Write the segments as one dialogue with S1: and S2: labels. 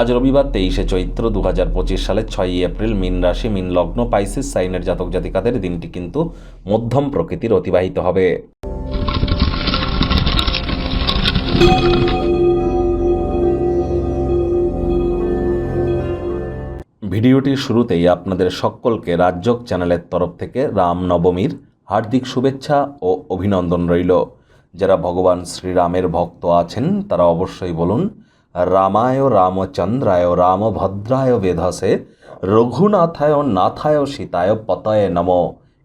S1: আজ রবিবার তেইশে চৈত্র দু হাজার পঁচিশ সালের ছয়ই এপ্রিল মিন রাশি, মিন লগ্ন, পাইসিস, সাইনের জাতক জাতিকাদের দিনটি কিন্তু মধ্যম প্রকৃতির অতিবাহিত হবে। ভিডিওটির শুরুতেই আপনাদের সকলকে রাজ্যক চ্যানেলের তরফ থেকে রামনবমীর হার্দিক শুভেচ্ছা ও অভিনন্দন রইল। যারা ভগবান শ্রীরামের ভক্ত আছেন, তারা অবশ্যই বলুন রামায় রামচন্দ্রায়, রামভদ্রায় বেধসে, রঘুনাথায় নাথায় সীতায় পতয়ে নম।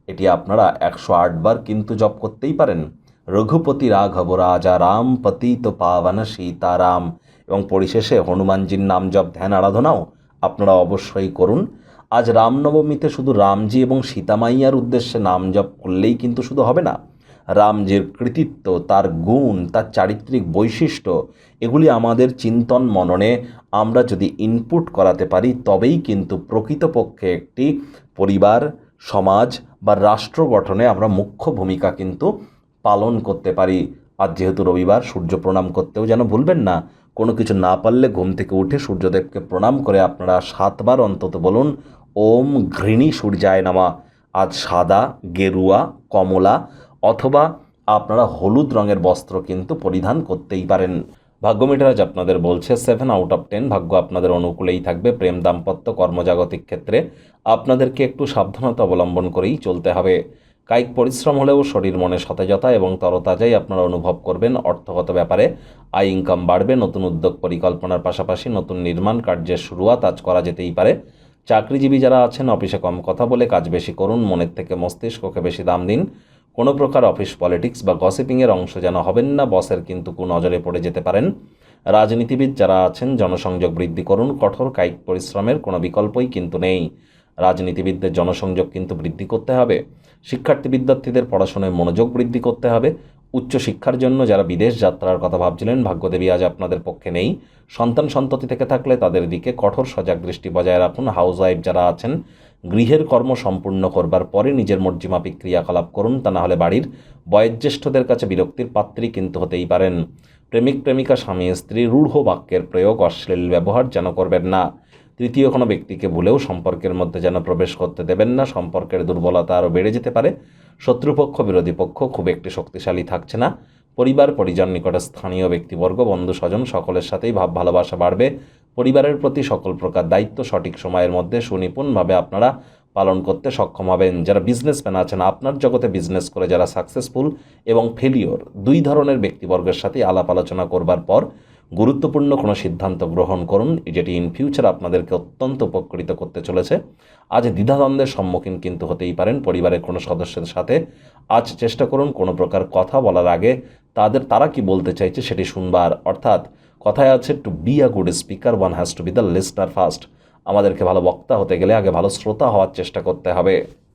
S1: এটি আপনারা একশো আটবার কিন্তু জপ করতেই পারেন। রঘুপতি রাঘব রাজা রাম পতিত পাবন সীতারাম। এবং পরিশেষে হনুমানজির নাম জপ ধ্যান আরাধনাও আপনারা অবশ্যই করুন। আজ রামনবমীতে শুধু রামজি এবং সীতামাইয়ার উদ্দেশ্যে নাম জপ করলেই কিন্তু শুধু হবে না। রামজির কৃতিত্ব, তার গুণ, তার চারিত্রিক বৈশিষ্ট্য, এগুলি আমাদের চিন্তন মননে আমরা যদি ইনপুট করাতে পারি, তবেই কিন্তু প্রকৃতপক্ষে একটি পরিবার, সমাজ বা রাষ্ট্র গঠনে আমরা মুখ্য ভূমিকা কিন্তু পালন করতে পারি। আর যেহেতু রবিবার, সূর্য প্রণাম করতেও যেন ভুলবেন না, কোনো কিছু না পারলে ঘুম থেকে উঠে সূর্যদেবকে প্রণাম করে আপনারা সাতবার অন্তত বলুন, ওম ঘৃণী সূর্যায় নামা। আজ সাদা, গেরুয়া, কমলা অথবা আপনারা হলুদ রঙের বস্ত্র কিন্তু পরিধান করতেই পারেন। ভাগ্যমিটার আজ আপনাদের বলছে সেভেন আউট অফ টেন ভাগ্য আপনাদের অনুকূলেই থাকবে। প্রেম, দাম্পত্য, কর্মজাগতিক ক্ষেত্রে আপনাদেরকে একটু সাবধানতা অবলম্বন করেই চলতে হবে। কায়িক পরিশ্রম হলেও শরীর মনে সতেজতা এবং তরতাজাই আপনারা অনুভব করবেন। অর্থগত ব্যাপারে আয় ইনকাম বাড়বে। নতুন উদ্যোগ পরিকল্পনার পাশাপাশি নতুন নির্মাণ কার্যের শুরুয়াত আজ করা যেতেই পারে। চাকরিজীবী যারা আছেন, অফিসে কম কথা বলে কাজ বেশি করুন। মনের থেকে মস্তিষ্ককে বেশি দাম দিন। কোনো প্রকার অফিস পলিটিক্স বা গসিপিংয়ের অংশ যেন হবেন না, বসের কিন্তু কু নজরে পড়ে যেতে পারেন। রাজনীতিবিদ যারা আছেন, জনসংযোগ বৃদ্ধি করুন, কঠোর কায়িক পরিশ্রমের কোনো বিকল্পই কিন্তু নেই। রাজনীতিবিদদের জনসংযোগ কিন্তু বৃদ্ধি করতে হবে। শিক্ষার্থী বিদ্যার্থীদের পড়াশোনায় মনোযোগ বৃদ্ধি করতে হবে। উচ্চশিক্ষার জন্য যারা বিদেশ যাত্রার কথা ভাবছিলেন, ভাগ্যদেবী আজ আপনাদের পক্ষে নেই। সন্তান সন্ততি থেকে থাকলে তাদের দিকে কঠোর সজাগ দৃষ্টি বজায় রাখুন। হাউস ওয়াইফ যারা আছেন গৃহের কর্ম সম্পূর্ণ করবার পরে নিজের মর্জিমাপিক ক্রিয়াকলাপ করুন, তা না হলে বাড়ির বয়োজ্যেষ্ঠদের কাছে বিরক্তির পাত্রী কিন্তু হতেই পারেন। প্রেমিক, প্রেমিকা, স্বামী, স্ত্রী, রূঢ় বাক্যের প্রয়োগ অশ্লীল ব্যবহার যেন করবেন না। তৃতীয় কোনো ব্যক্তিকে ভুলেও সম্পর্কের মধ্যে যেন প্রবেশ করতে দেবেন না, সম্পর্কের দুর্বলতা আরও বেড়ে যেতে পারে। শত্রুপক্ষ, বিরোধী পক্ষ খুব একটি শক্তিশালী থাকছে না। পরিবার, পরিজন নিকটে স্থানীয় ব্যক্তিবর্গ, বন্ধু, স্বজন সকলের সাথেই ভাব, ভালোবাসা বাড়বে। পরিবারের প্রতি সকল প্রকার দায়িত্ব সঠিক সময়ের মধ্যে সুনিপুণভাবে আপনারা পালন করতে সক্ষম হবেন। যারা বিজনেসম্যান আছেন, আপনার জগতে বিজনেস করে যারা সাকসেসফুল এবং ফেলিওর দুই ধরনের ব্যক্তিবর্গের সাথে আলাপ আলোচনা করবার পর গুরুত্বপূর্ণ কোনো সিদ্ধান্ত গ্রহণ করুন, যেটি ইন ফিউচার আপনাদেরকে অত্যন্ত উপকৃত করতে চলেছে। আজ দ্বিধাদ্বন্দ্বের সম্মুখীন কিন্তু হতেই পারেন পরিবারের কোনো সদস্যের সাথে। আজ চেষ্টা করুন কোনো প্রকার কথা বলার আগে তাদের, তারা কি বলতে চাইছে সেটি শুনবার। অর্থাৎ কথায় আছে to be a good speaker one has to be the listener first আমাদেরকে ভালো বক্তা হতে গেলে আগে ভালো শ্রোতা হওয়ার চেষ্টা করতে হবে।